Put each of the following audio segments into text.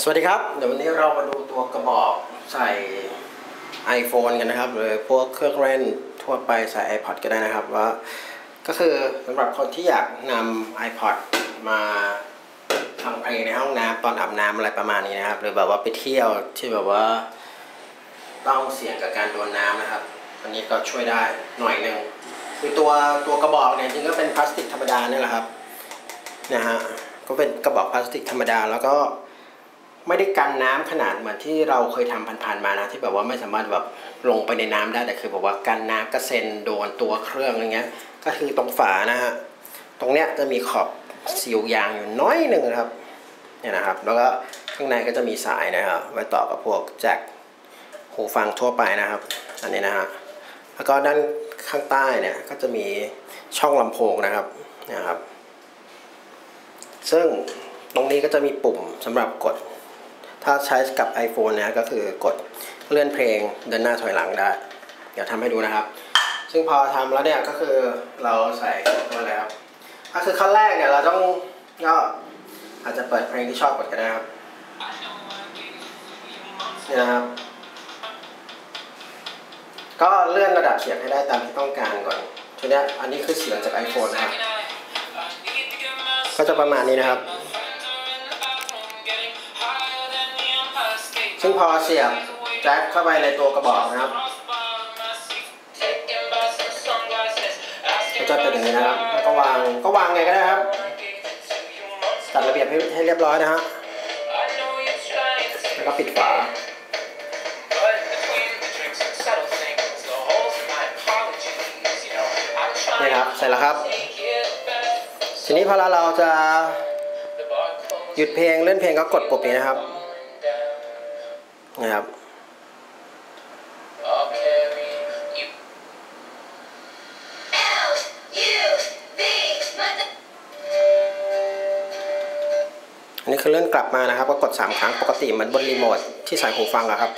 สวัสดีครับ เดี๋ยววันนี้เรามาดูตัวกระบอกใส่ iPhone กันนะครับ หรือพวกเครื่องเล่นทั่วไปใส่ iPod ก็ได้นะครับว่าก็คือสำหรับคนที่อยากนำ iPod มาฟังเพลงในห้องน้ำตอนอาบน้ำอะไรประมาณนี้นะครับ หรือแบบว่าไปเที่ยวที่แบบว่า ต้องเสี่ยงกับการโดนน้ำนะครับ อันนี้ก็ช่วยได้หน่อยหนึ่งคือตัวตัวกระบอกเนี่ยจริงก็เป็นพลาสติกธรรมดาเนี่ยแหละครับนะฮะก็เป็นกระบอกพลาสติกธรรมดาแล้วก็ ไม่ได้กันน้ำขนาดเหมือนที่เราเคยทำผ่านๆมานะที่แบบว่าไม่สามารถแบบลงไปในน้ำได้แต่คือแบบว่ากันน้ำกระเซ็นโดนตัวเครื่องอะไรเงี้ย ก็คือตรงฝานะฮะตรงเนี้ยจะมีขอบซีลยางอยู่น้อยหนึ่งครับเนี่ยนะครับ แล้วก็ข้างในก็จะมีสายนะครับไว้ต่อกับพวกแจ็คหูฟังทั่วไปนะครับ อันนี้นะฮะแล้วก็ด้านข้างใต้เนี่ยก็จะมีช่องลำโพงนะครับนะครับ ซึ่งตรงนี้ก็จะมีปุ่มสำหรับกด ถ้าใช้กับ iPhone นะก็คือกดเลื่อนเพลงเดินหน้าถอยหลังได้ เดี๋ยวทำให้ดูนะครับ ซึ่งพอทำแล้วเนี่ยก็คือเราใส่ตัวอะไรครับก็คือขั้นแรกเนี่ยเราต้องก็อาจจะเปิดเพลงที่ชอบกดก็ได้ครับนี่นะครับ ก็เลื่อนระดับเสียงให้ได้ตามที่ต้องการก่อนทีนี้อันนี้คือเสียงจาก iPhone นะครับ ก็จะประมาณนี้นะครับ ซึ่งพอเสียบแจ็คเข้าไปในตัวกระบอกนะครับก็จะเป็นอย่างนี้นะครับแล้วก็วางก็วางไงก็ได้ครับ จัดระเบียบให้ให้เรียบร้อยนะฮะแล้วก็ปิดฝานี่ครับเสร็จแล้วครับทีนี้พอเราจะหยุดเพลงเล่นเพลงก็กดปุ่มนี้นะครับ นะครับอันนี้คือเลื่อนกลับมานะครับ ก็กด 3 ครั้งปกติเหมือนบนรีโมทที่ใส่หูฟังอะครับ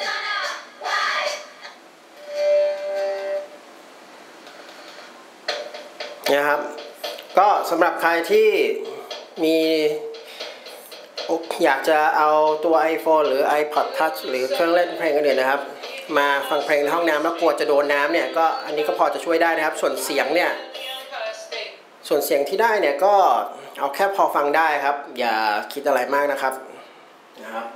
เนี่ยครับ ก็สำหรับใครที่มี อยากจะเอาตัว iPhone หรือ iPod Touch หรือเครื่องเล่นเพลงอื่นๆนะครับ มาฟังเพลงในห้องน้ำแล้วกลัวจะโดนน้ำเนี่ยก็อันนี้ก็พอจะช่วยได้นะครับ ส่วนเสียงเนี่ยส่วนเสียงที่ได้เนี่ยก็เอาแค่พอฟังได้ครับ อย่าคิดอะไรมากนะครับนะครับ